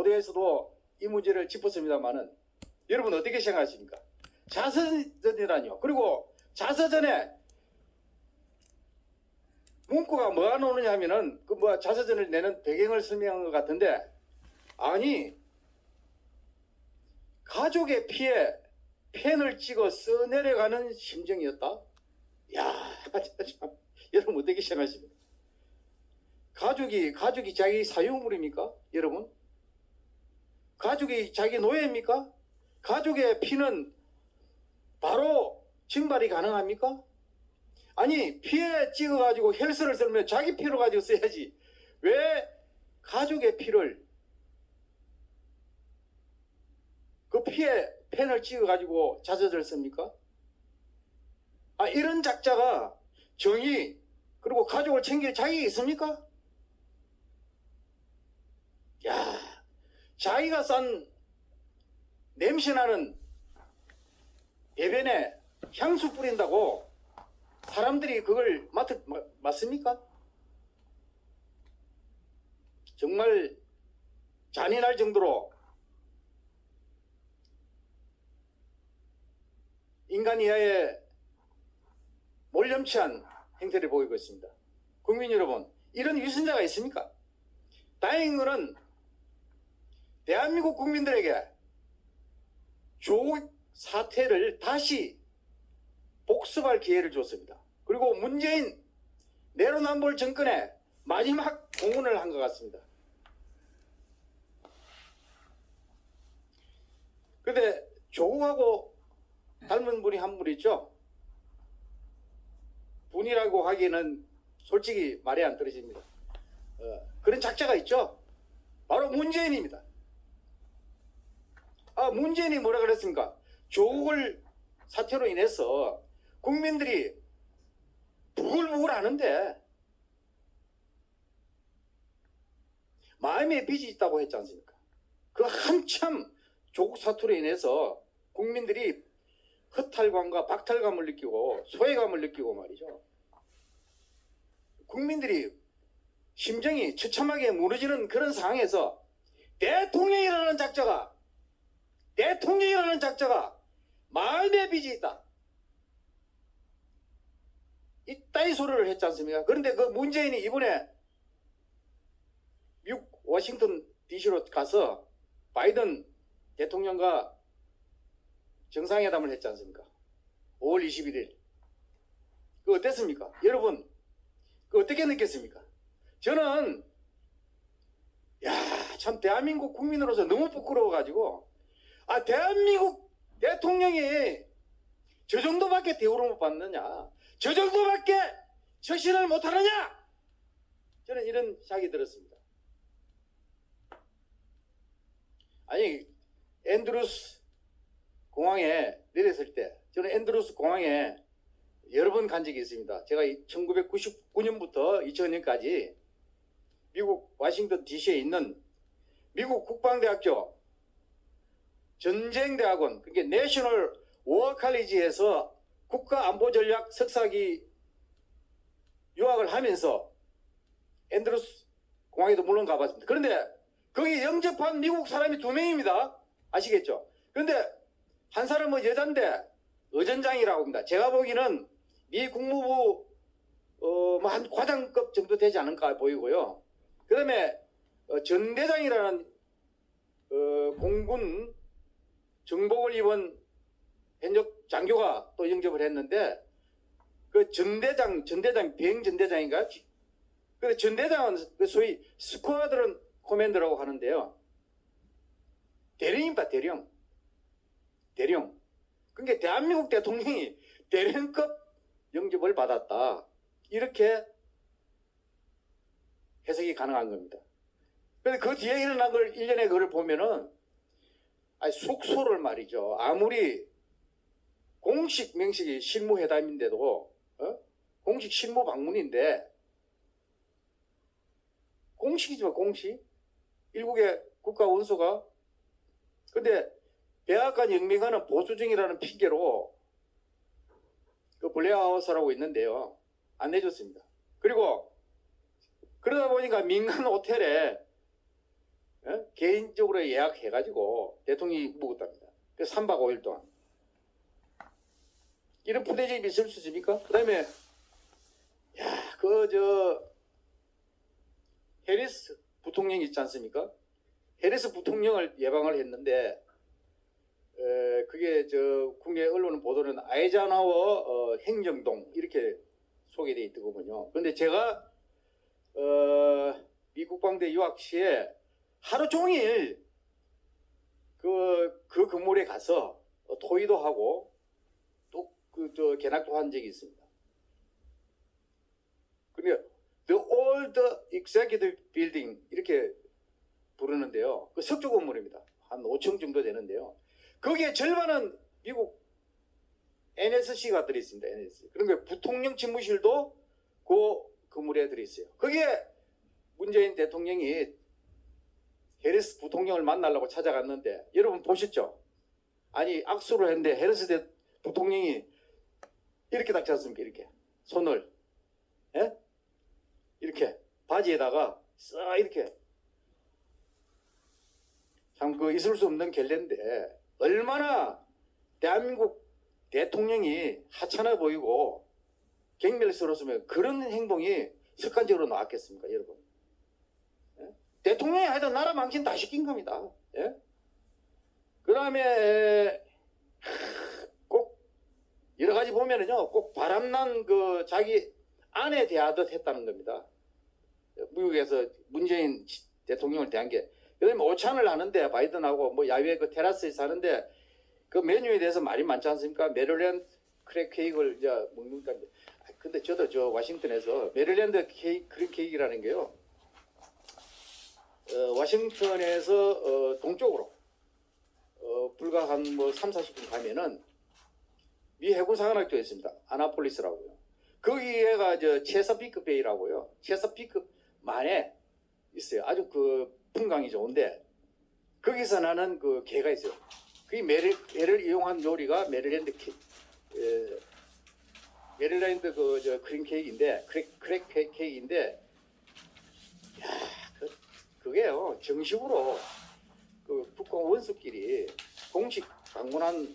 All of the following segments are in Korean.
보도에서도 이 문제를 짚었습니다만은 여러분 어떻게 생각하십니까? 자서전이라뇨. 그리고 자서전에 문구가 뭐가 나오느냐 하면은 그 뭐 자서전을 내는 배경을 설명한 것 같은데 아니 가족의 피에 펜을 찍어 써내려가는 심정이었다. 야, 참, 여러분 어떻게 생각하십니까? 가족이 가족이 자기 사유물입니까, 여러분? 가족이 자기 노예입니까? 가족의 피는 바로 징발이 가능합니까? 아니 피에 찍어가지고 헬스를 쓰면 자기 피로 가지고 써야지 왜 가족의 피를 그 피에 펜을 찍어가지고 자서전을 씁니까? 아 이런 작자가 정의 그리고 가족을 챙길 자격이 있습니까? 야 자기가 싼 냄새나는 배변에 향수 뿌린다고 사람들이 그걸 맡, 마- 맞습니까? 정말 잔인할 정도로 인간 이하의 몰염치한 행태를 보이고 있습니다. 국민 여러분, 이런 위선자가 있습니까? 다행인 것은 대한민국 국민들에게 조국 사태를 다시 복습할 기회를 줬습니다. 그리고 문재인 내로남불 정권의 마지막 공헌을 한 것 같습니다. 근데 조국하고 닮은 분이 한 분 있죠? 분이라고 하기에는 솔직히 말이 안 떨어집니다. 어, 그런 작자가 있죠? 바로 문재인입니다. 아, 문재인이 뭐라 그랬습니까? 조국을 사태로 인해서 국민들이 부글부글 하는데 마음에 빚이 있다고 했지 않습니까? 그 한참 조국 사투로 인해서 국민들이 허탈감과 박탈감을 느끼고 소외감을 느끼고 말이죠. 국민들이 심정이 처참하게 무너지는 그런 상황에서 대통령이라는 작자가 대통령이라는 작자가 마음의 빚이 있다. 이따위 소리를 했지 않습니까? 그런데 그 문재인이 이번에 미국 워싱턴 DC로 가서 바이든 대통령과 정상회담을 했지 않습니까? 5월 21일. 그 어땠습니까? 여러분, 그 어떻게 느꼈습니까? 저는, 야, 참, 대한민국 국민으로서 너무 부끄러워가지고, 아, 대한민국 대통령이 저 정도밖에 대우를 못 받느냐? 저 정도밖에 처신을 못하느냐? 저는 이런 생각이 들었습니다. 아니, 앤드루스 공항에 내렸을 때, 저는 앤드루스 공항에 여러 번 간 적이 있습니다. 제가 1999년부터 2000년까지 미국 와싱턴 DC에 있는 미국 국방대학교 전쟁대학원, 그게 내셔널 워칼리지에서 국가안보전략 석사기 유학을 하면서 앤드루스 공항에도 물론 가봤습니다. 그런데 거기 영접한 미국 사람이 두 명입니다. 아시겠죠? 그런데 한 사람은 여잔데 의전장이라고 합니다. 제가 보기에는 미 국무부 어, 뭐한 과장급 정도 되지 않을까 보이고요. 그 다음에 어, 전대장이라는 어, 공군 정복을 입은 현역 장교가 또 영접을 했는데 그 전대장, 전대장, 비행 전대장인가? 그 전대장은 그 소위 스쿼드런 코맨더라고 하는데요. 대령입니다, 대령. 대령. 그러니까 대한민국 대통령이 대령급 영접을 받았다. 이렇게 해석이 가능한 겁니다. 그래서 그 뒤에 일어난 걸, 일련의 그걸 보면은, 아니, 숙소를 말이죠. 아무리 공식 명식이 실무회담인데도, 어? 공식 실무 방문인데, 공식이지만 공식? 일국의 국가 원수가? 근데, 백악관 영미관은 보수적이라는 핑계로, 그 블레어하우스라고 있는데요. 안 내줬습니다. 그리고, 그러다 보니까 민간 호텔에 예? 개인적으로 예약해가지고 대통령이 묵었답니다. 그 3박 5일 동안. 이런 푸대집이 있을 수 있습니까? 그 다음에, 야, 그, 저, 해리스 부통령 있지 않습니까? 해리스 부통령을 예방을 했는데, 에, 그게 저 국내 언론 보도는 아이자나워 어, 행정동 이렇게 소개되어 있더군요. 그런데 제가 어, 미국 광대 유학 시에 하루 종일 그, 그 건물에 가서 어, 토의도 하고 또 그저 견학도 한 적이 있습니다. 그러니까 The Old Executive Building 이렇게 부르는데요. 그 석조 건물입니다. 한 5층 정도 되는데요. 거기에 절반은 미국 NSC가 들어있습니다. NSC. 그러니까 부통령 집무실도 그 건물에 들어있어요. 거기에 문재인 대통령이 헤리스 부통령을 만나려고 찾아갔는데 여러분 보셨죠? 아니 악수를 했는데 헤리스 대 부통령이 이렇게 닥지 않습니까? 이렇게 손을 예? 이렇게 바지에다가 싹 이렇게 참 그 있을 수 없는 결례인데 얼마나 대한민국 대통령이 하찮아 보이고 경멸스러웠으면 그런 행동이 습관적으로 나왔겠습니까, 여러분? 예? 대통령이 하여튼 나라 망신 다 시킨 겁니다. 예? 그 다음에 꼭 여러 가지 보면은요, 꼭 바람난 그 자기 아내 대하듯 했다는 겁니다. 미국에서 문재인 대통령을 대한 게 그다음에 오찬을 하는데 바이든하고 뭐 야외 그 테라스에서 하는데 그 메뉴에 대해서 말이 많지 않습니까? 메릴랜드 크랙 케이크를 이제 먹는다. 아, 근데 저도 저 워싱턴에서 메릴랜드 케이크 크랙 케이크라는 게요. 어, 워싱턴에서 어, 동쪽으로 어, 불과 한 뭐 3, 40분 가면은 미 해군 사관학교에 있습니다. 아나폴리스라고요. 거기에가 저 체서피크 베이라고요. 체서피크 만에 있어요. 아주 그 풍광이 좋은데 거기서 나는 그 개가 있어요. 그 메릴, 개를 이용한 요리가 메릴랜드 케, 에, 메릴랜드 그저 크림 케이크인데 크랙 크랙 케- 케이크인데 그게요 정식으로 그 북한 원수끼리 공식 방문한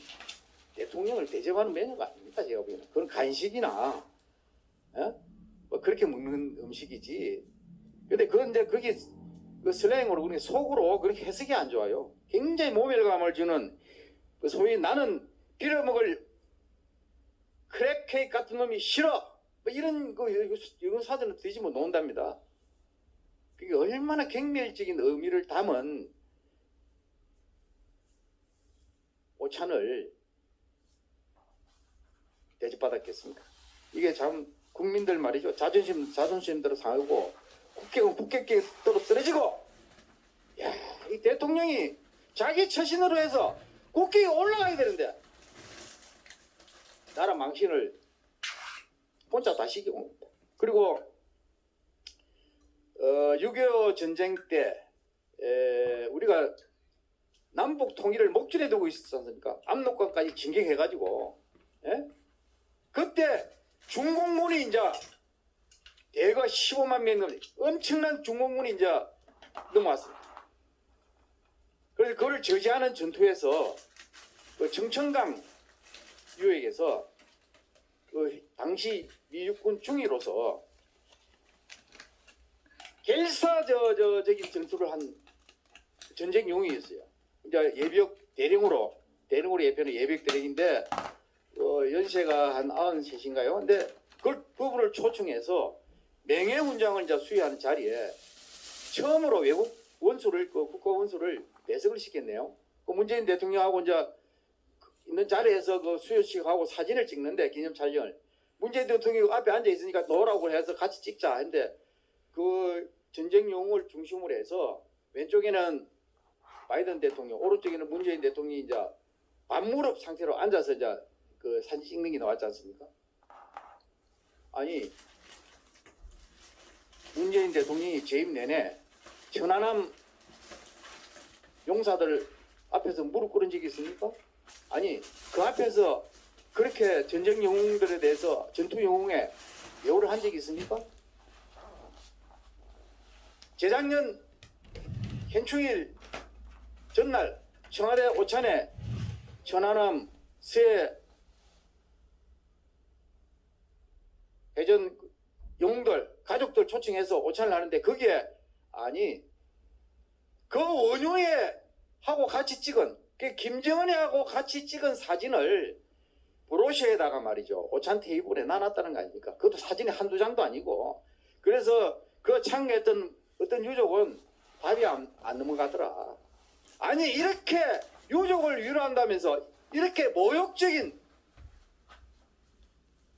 대통령을 대접하는 메뉴가 아닙니다. 제가 보기에는 그건 간식이나 예? 뭐 그렇게 먹는 음식이지. 근데 그런데 그게 그 슬랭으로 그냥 속으로 그렇게 해석이 안 좋아요. 굉장히 모멸감을 주는 그 소위 나는 빌어먹을 크랩 케이크 같은 놈이 싫어. 뭐 이런 그 이건 사전을 뒤집어 놓는답니다. 그게 얼마나 경멸적인 의미를 담은 오찬을 대접받았겠습니까? 이게 참 국민들 말이죠. 자존심 자존심대로 상하고 국격은 국격에 떨어뜨려지고 야, 이 대통령이 자기 처신으로 해서 국격에 올라가야 되는데 나라 망신을 혼자 다 시키고. 그리고 어, 6.25 전쟁 때 에, 우리가 남북 통일을 목줄에 두고 있었지 않습니까? 압록강까지 진격해가지고 예? 그때 중공군이 이제 대거 15만 명 넘는 엄청난 중공군이 이제 넘어왔습니다. 그래서 그걸 저지하는 전투에서 그 정천강 유역에서 그 당시 미육군 중위로서 겔사 저, 저, 저기 전투를 한 전쟁 용이었어요. 이제 예비역 대령으로, 대령으로 예표는 예비역 대령인데, 어, 연세가 한 93인가요? 근데 그걸, 그분을 초청해서 명예훈장을 이제 수여하는 자리에 처음으로 외국 원수를, 그 국가 원수를 배석을 시켰네요. 그 문재인 대통령하고 이제 그 있는 자리에서 그 수여식 하고 사진을 찍는데 기념 촬영을 문재인 대통령이 앞에 앉아 있으니까 놓으라고 해서 같이 찍자 했는데 그 전쟁 용을 중심으로 해서 왼쪽에는 바이든 대통령, 오른쪽에는 문재인 대통령이 이제 반무릎 상태로 앉아서 이제 그 사진 찍는 게 나왔지 않습니까? 아니 문재인 대통령이 재임 내내 천안함 용사들 앞에서 무릎 꿇은 적이 있습니까? 아니 그 앞에서 그렇게 전쟁 영웅들에 대해서 전투 영웅에 예우를 한 적이 있습니까? 재작년 현충일 전날 청와대 오찬에 천안함 새 해전 영웅들 가족들 초청해서 오찬을 하는데 거기에 아니 그 원효에 하고 같이 찍은 그 김정은이하고 같이 찍은 사진을 브로셔에다가 말이죠 오찬 테이블에 놔놨다는 거 아닙니까? 그것도 사진이 한두 장도 아니고 그래서 그 참가했던 어떤 유족은 밥이 안, 안 넘어가더라. 아니 이렇게 유족을 위로한다면서 이렇게 모욕적인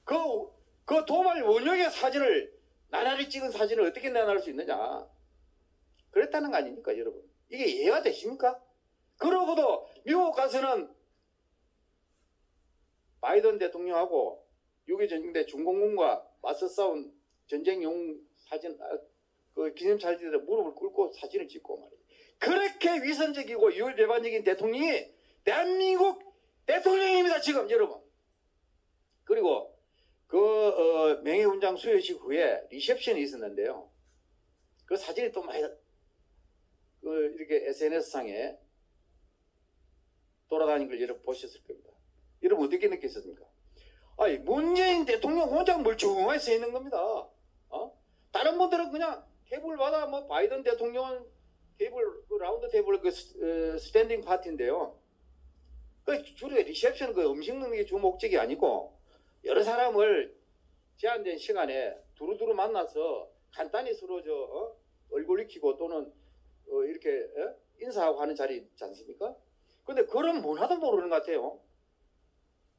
그, 그 도발 원형의 사진을 나날이 찍은 사진을 어떻게 내놔낼 수 있느냐 그랬다는 거 아닙니까 여러분 이게 이해가 되십니까? 그러고도 미국 가서는 바이든 대통령하고 6.25 전쟁 때 중공군과 맞서 싸운 전쟁 용 사진 아, 그 기념사진에 무릎을 꿇고 사진을 찍고 말이에요. 그렇게 위선적이고 유혈배반적인 대통령이 대한민국 대통령입니다 지금 여러분. 그리고 그 어, 명예훈장 수여식 후에 리셉션이 있었는데요. 그 사진이 또 많이 그 이렇게 SNS 상에 돌아다니는 걸 여러분 보셨을 겁니다. 여러분 어떻게 느꼈습니까? 아니 문재인 대통령 혼자 멀쩡하게 서 있는 겁니다. 어? 다른 분들은 그냥 테이블마다 뭐 바이든 대통령은 테이블 그 라운드 테이블 그 스- 어, 스탠딩 파티인데요. 그 주로 리셉션 그 음식 먹는 게 주 목적이 아니고 여러 사람을 제한된 시간에 두루두루 만나서 간단히 서로 저 어? 얼굴 익히고 또는 어, 이렇게 어? 인사하고 하는 자리 있지 않습니까? 근데 그런 문화도 모르는 것 같아요.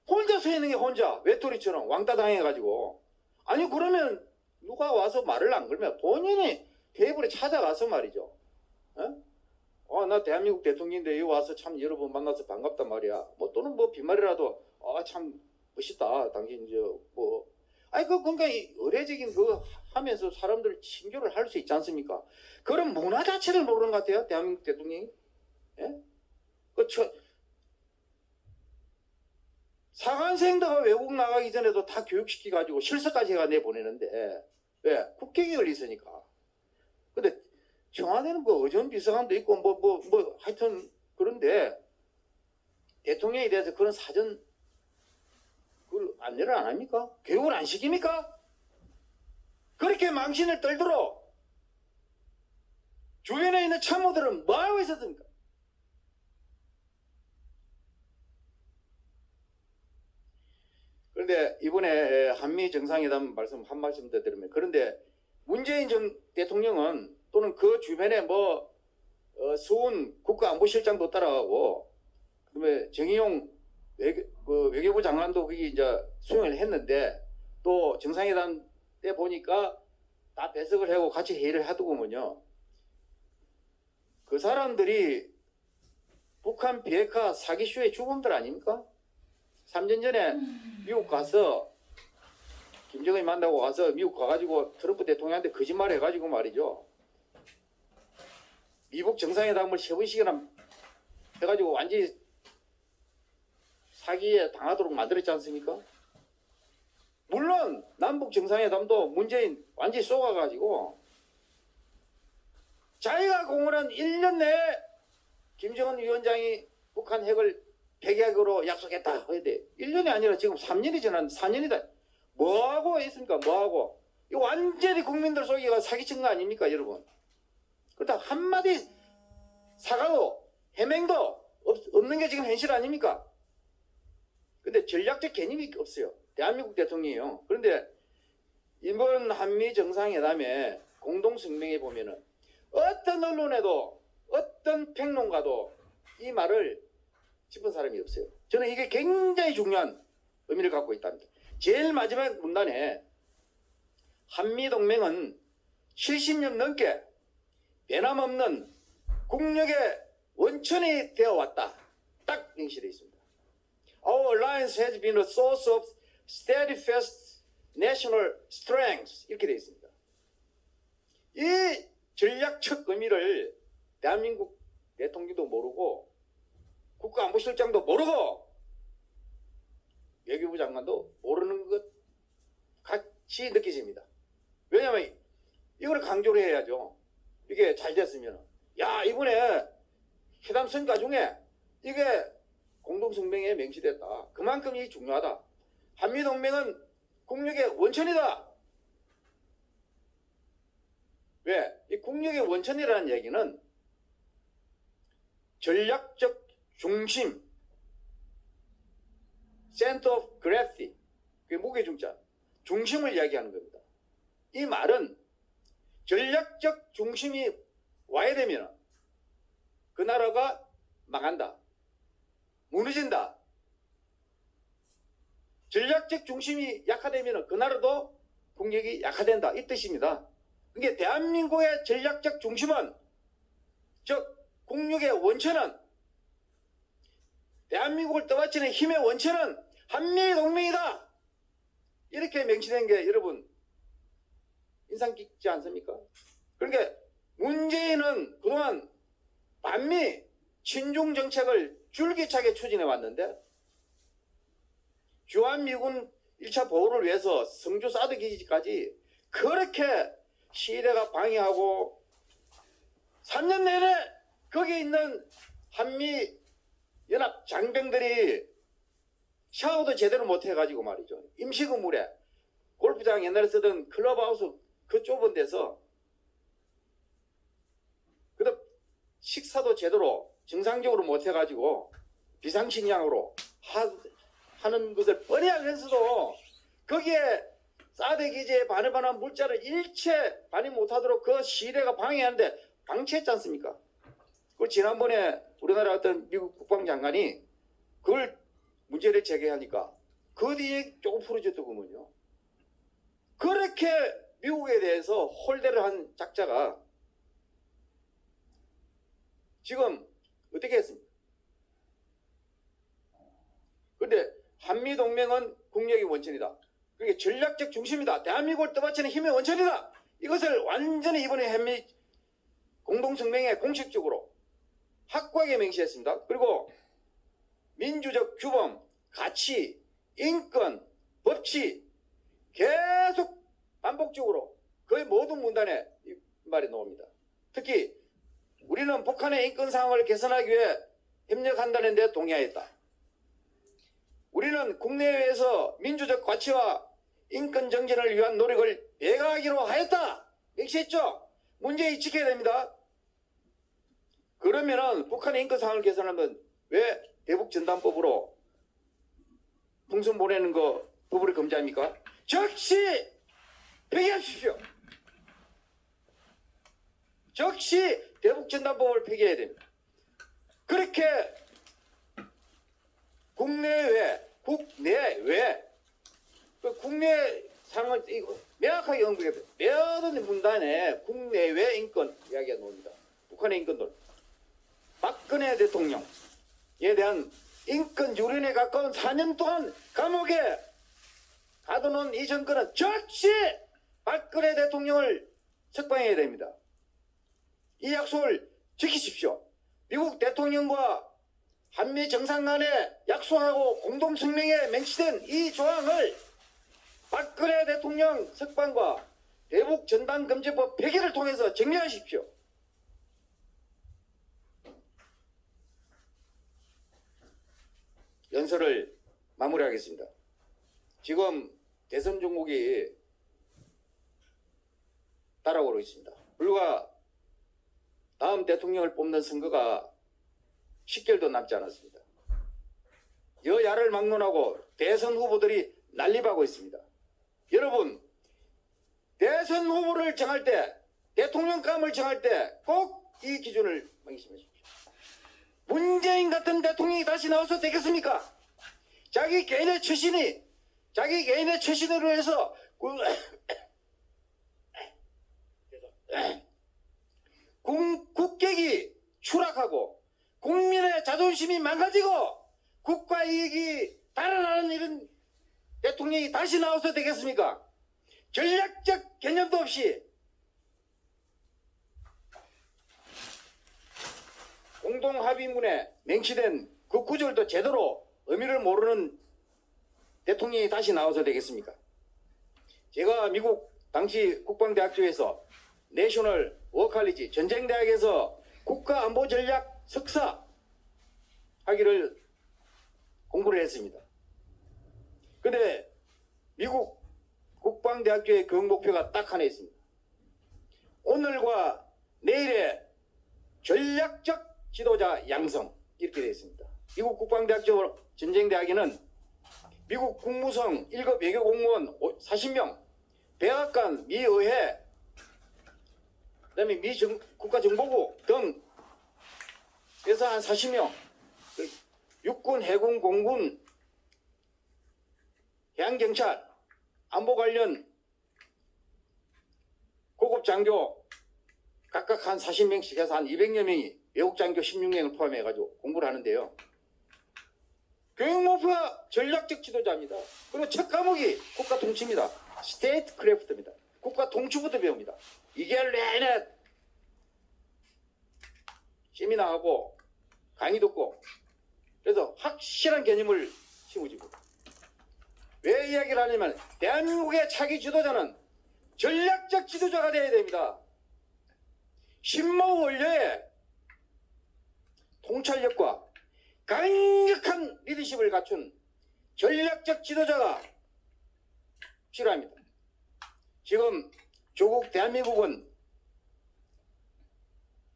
혼자 서 있는 게 혼자 외톨이처럼 왕따 당해가지고 아니 그러면 누가 와서 말을 안 걸면 본인이 테이블에 찾아가서 말이죠. 어? 어, 나 대한민국 대통령인데 여기 와서 참 여러분 만나서 반갑단 말이야. 뭐 또는 뭐 빈말이라도 아 참 멋있다. 당신 저뭐 아니 그 그러니까 이 의례적인 그 하면서 사람들 친교를 할 수 있지 않습니까? 그런 문화 자체를 모르는 것 같아요. 대한민국 대통령이. 예? 그 저, 사관생도가 외국 나가기 전에도 다 교육시켜가지고 실서까지 해가 내보내는데 왜? 국회의원이 있으니까. 근데 청와대는 뭐 의전 비서관도 있고 뭐 뭐 뭐 하여튼 그런데 대통령에 대해서 그런 사전 그걸 안내를 안 합니까? 교육을 안 시킵니까? 그렇게 망신을 떨도록 주변에 있는 참모들은 뭐 하고 있었습니까? 그런데 이번에 한미 정상회담 말씀 한 말씀 더 드리면 그런데 문재인 전 대통령은 또는 그 주변에 뭐 어, 수훈 국가안보실장도 따라가고 그다음에 정의용 외교, 그 외교부 장관도 거기 이제 수용을 했는데 또 정상회담 때 보니까 다 배석을 하고 같이 회의를 하더구먼요. 그 사람들이 북한 비핵화 사기쇼의 주범들 아닙니까? 3년 전에 미국 가서 김정은이 만나고 가서 미국 가가지고 트럼프 대통령한테 거짓말 해가지고 말이죠. 미국 정상회담을 세 번씩이나 해가지고 완전히 사기에 당하도록 만들었지 않습니까? 물론 남북 정상회담도 문재인 완전히 쏘아가지고 자기가 공언한 1년 내에 김정은 위원장이 북한 핵을 폐기하기로 약속했다. 근데 1년이 아니라 지금 3년이 지난 4년이다. 뭐하고 있습니까? 뭐하고? 이 완전히 국민들 속이가 사기친 거 아닙니까, 여러분? 그렇다 한마디 사과도 해명도 없, 없는 게 지금 현실 아닙니까? 근데 전략적 개념이 없어요. 대한민국 대통령이요. 그런데 이번 한미 정상회담에 공동 성명에 보면은 어떤 언론에도 어떤 평론가도 이 말을 짚은 사람이 없어요. 저는 이게 굉장히 중요한 의미를 갖고 있답니다. 제일 마지막 문단에 한미 동맹은 70년 넘게 변함없는 국력의 원천이 되어 왔다. 딱 명시되어 있습니다. Our alliance has been a source of steadfast national strength. 이렇게 되어 있습니다. 이 전략적 의미를 대한민국 대통령도 모르고 국가안보실장도 모르고 외교부 장관도 모르는 것 같이 느껴집니다. 왜냐하면 이걸 강조를 해야죠. 이게 잘 됐으면 야 이번에 회담 성과 중에 이게 공동성명에 명시됐다. 그만큼 이 중요하다. 한미동맹은 국력의 원천이다. 왜? 이 국력의 원천이라는 얘기는 전략적 중심, center of gravity, 그게 무게중자, 중심을 이야기하는 겁니다. 이 말은 전략적 중심이 와야 되면 그 나라가 망한다. 무너진다. 전략적 중심이 약화되면 그 나라도 국력이 약화된다. 이 뜻입니다. 그게 대한민국의 전략적 중심은 즉 국력의 원천은 대한민국을 떠받치는 힘의 원천은 한미 동맹이다. 이렇게 명시된 게 여러분 인상 깊지 않습니까? 그러니까 문재인은 그동안 반미 친중 정책을 줄기차게 추진해 왔는데 주한미군 1차 보호를 위해서 성주 사드 기지까지 그렇게 시대가 방해하고 3년 내내 거기 있는 한미 연합 장병들이 샤워도 제대로 못 해가지고 말이죠. 임시 건물에 골프장 옛날에 쓰던 클럽하우스 그 좁은 데서 그다음 식사도 제대로 정상적으로 못 해가지고 비상식량으로 하, 하는 것을 뻔히 알면서도 거기에 사드 기지에 반해반한 물자를 일체 반입 못하도록 그 시대가 방해하는데 방치했지 않습니까? 그 지난번에 우리나라 어떤 미국 국방장관이 그걸 문제를 제기하니까 그 뒤에 조금 풀어졌더군요. 그렇게 미국에 대해서 홀대를 한 작자가 지금 어떻게 했습니까? 근데 한미동맹은 국력의 원천이다. 그게 전략적 중심이다. 대한민국을 떠받치는 힘의 원천이다. 이것을 완전히 이번에 한미 공동성명에 공식적으로 확고하게 명시했습니다. 그리고 민주적 규범, 가치, 인권, 법치 계속 반복적으로 거의 모든 문단에 이 말이 나옵니다. 특히 우리는 북한의 인권 상황을 개선하기 위해 협력한다는 데 동의하였다. 우리는 국내외에서 민주적 가치와 인권 정진을 위한 노력을 배가하기로 하였다. 명시했죠? 문제에 지켜야 됩니다. 그러면은 북한의 인권 상황을 개선하면 왜 대북 전단법으로 풍선 보내는 거 법으로 금지합니까? 즉시 폐기하십시오. 즉시 대북 전단법을 폐기해야 됩니다. 그렇게 국내외, 국내외, 그 국내 상황을 명확하게 언급해 모든 문단에 국내외 인권 이야기가 나옵니다. 북한의 인권도 박근혜 대통령에 대한 인권 유린에 가까운 4년 동안 감옥에 가둬놓은 이 정권은 즉시 박근혜 대통령을 석방해야 됩니다. 이 약속을 지키십시오. 미국 대통령과 한미 정상 간에 약속하고 공동성명에 명시된 이 조항을 박근혜 대통령 석방과 대북 전단금지법 폐기를 통해서 정리하십시오. 연설을 마무리하겠습니다. 지금 대선 종목이 따라오고 있습니다. 불과 다음 대통령을 뽑는 선거가 10개월도 남지 않았습니다. 여야를 막론하고 대선 후보들이 난립하고 있습니다. 여러분, 대선 후보를 정할 때, 대통령감을 정할 때 꼭 이 기준을 명심하십시오. 문재인 같은 대통령이 다시 나와서 되겠습니까? 자기 개인의 처신이, 자기 개인의 처신으로 해서 그, 국, 국격이 추락하고 국민의 자존심이 망가지고 국가 이익이 달아나는 이런 대통령이 다시 나와서 되겠습니까? 전략적 개념도 없이 공동합의문에 명시된 그 구절도 제대로 의미를 모르는 대통령이 다시 나와서 되겠습니까? 제가 미국 당시 국방대학교에서 내셔널 워칼리지 전쟁대학에서 국가안보전략 석사 하기를 공부를 했습니다. 근데 미국 국방대학교의 교육 목표가 딱 하나 있습니다. 오늘과 내일의 전략적 지도자 양성 이렇게 되어 있습니다. 미국 국방대학교 전쟁대학에는 미국 국무성 1급 외교 공무원 40명, 백악관, 미의회, 그다음에 미 정- 국가정보부 등 그래서 한 40명, 그 육군, 해군, 공군, 해양경찰, 안보 관련 고급 장교 각각 한 40명씩 해서 한 200여 명이 외국 장교 16명을 포함해가지고 공부를 하는데요. 교육 목표가 전략적 지도자입니다. 그리고 첫 과목이 국가 통치입니다. 스테이트 크래프트입니다. 국가 통치부터 배웁니다. 이게 내내 세미나하고 강의 듣고 그래서 확실한 개념을 심어주고 왜 이야기를 하냐면 대한민국의 차기 지도자는 전략적 지도자가 되어야 됩니다. 신모 원료의 통찰력과 강력한 리더십을 갖춘 전략적 지도자가 필요합니다. 지금 조국 대한민국은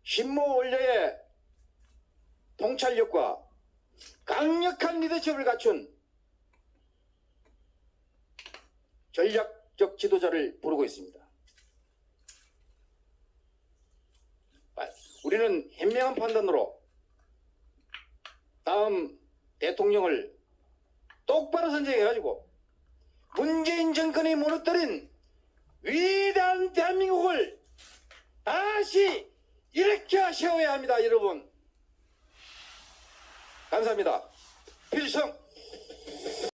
신모 원료의 통찰력과 강력한 리더십을 갖춘 전략적 지도자를 부르고 있습니다. 아, 우리는 현명한 판단으로 다음 대통령을 똑바로 선정해가지고 문재인 정권이 무너뜨린 위대한 대한민국을 다시 일으켜 세워야 합니다, 여러분. 감사합니다. 필성!